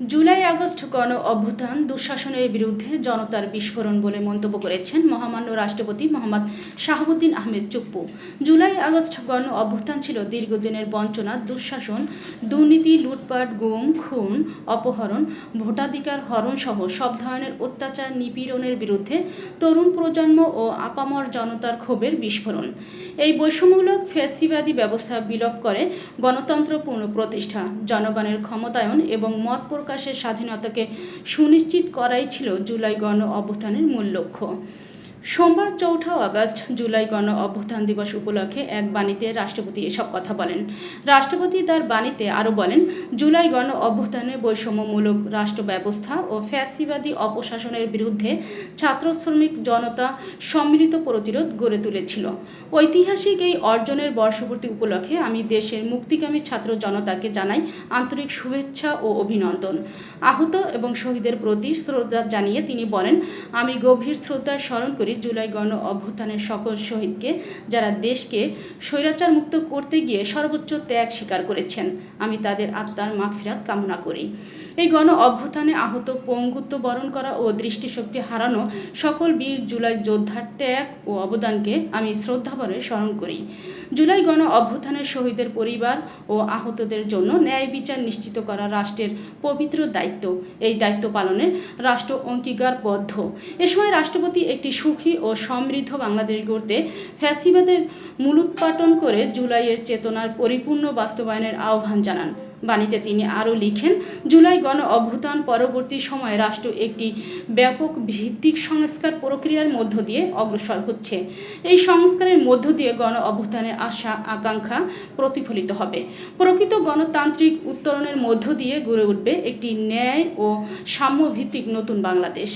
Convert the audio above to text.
July August গণ অভ্যুত্থান, দুঃশাসনের বিরুদ্ধে জনতার বিস্ফোরণ বলে মন্তব্য করেছেন মহামান্য রাষ্ট্রপতি মোহাম্মদ শাহাবুদ্দিন আহমেদ চুপ্পু। জুলাই আগস্ট গণ অভ্যুত্থান ছিল দীর্ঘদিনের বঞ্চনা, দুঃশাসন, দুর্নীতি, লুটপাট, গুম, খুন, অপহরণ, ভোটাধিকার হরণ সহ সব ধরনের অত্যাচার নিপীড়নের বিরুদ্ধে তরুণ প্রজন্ম ও আপামর জনতার ক্ষোভের বিস্ফোরণ। এই বৈষম্যমূলক ফ্যাসিবাদী ব্যবস্থা বিলোপ করে গণতন্ত্র প্রতিষ্ঠা, জনগণের ক্ষমতায়ন এবং মত প্রকাশের স্বাধীনতাকে সুনিশ্চিত করাই ছিল জুলাই গণ অভ্যুত্থানের মূল লক্ষ্য। সোমবার চৌঠা আগস্ট জুলাই গণ অভ্যুত্থান দিবস উপলক্ষে এক বাণীতে রাষ্ট্রপতি এসব কথা বলেন। রাষ্ট্রপতি তার বাণীতে আরও বলেন, জুলাই গণ অভ্যুত্থানে বৈষম্যমূলক রাষ্ট্র ব্যবস্থা ও ফ্যাসিবাদী অপশাসনের বিরুদ্ধে ছাত্র শ্রমিক জনতা সম্মিলিত প্রতিরোধ গড়ে তুলেছিল। ঐতিহাসিক এই অর্জনের বর্ষপূর্তি উপলক্ষে আমি দেশের মুক্তিকামী ছাত্র জনতাকে জানাই আন্তরিক শুভেচ্ছা ও অভিনন্দন। আহত এবং শহীদের প্রতি শ্রদ্ধা জানিয়ে তিনি বলেন, আমি গভীর শ্রদ্ধার স্মরণ করি জুলাই গণ অভ্যুত্থানের সকল শহীদকে যারা দেশকে স্বৈরাচার মুক্ত করতে গিয়ে সর্বোচ্চ ত্যাগ স্বীকার করেছেন, আমি তাদের আত্মার মাগফিরাত কামনা করি। এই গণ অভ্যুত্থানে আহত পঙ্গুত্ব বরণ করা ও দৃষ্টিশক্তি হারানো সকল বীর জুলাই যোদ্ধার ত্যাগ ও অবদানকে আমি শ্রদ্ধাভরে স্মরণ করি। জুলাই গণ অভ্যুত্থানের শহীদের পরিবার ও আহতদের জন্য ন্যায় বিচার নিশ্চিত করা রাষ্ট্রের পবিত্র দায়িত্ব। এই দায়িত্ব পালনে রাষ্ট্র অঙ্গীকারবদ্ধ। এ সময় রাষ্ট্রপতি একটি সুখী ও সমৃদ্ধ বাংলাদেশ গড়তে ফ্যাসিবাদের মূলোৎপাটন করে জুলাইয়ের চেতনার পরিপূর্ণ বাস্তবায়নের আহ্বান জানান। বাণীতে তিনি আরও লিখেন, জুলাই গণ অভ্যুত্থান পরবর্তী সময়ে রাষ্ট্র একটি ব্যাপক ভিত্তিক সংস্কার প্রক্রিয়ার মধ্য দিয়ে অগ্রসর হচ্ছে। এই সংস্কারের মধ্য দিয়ে গণ অভ্যুত্থানের আশা, আকাঙ্ক্ষা প্রতিফলিত হবে। প্রকৃত গণতান্ত্রিক উত্তরণের মধ্য দিয়ে গড়ে উঠবে একটি ন্যায় ও সাম্যভিত্তিক নতুন বাংলাদেশ।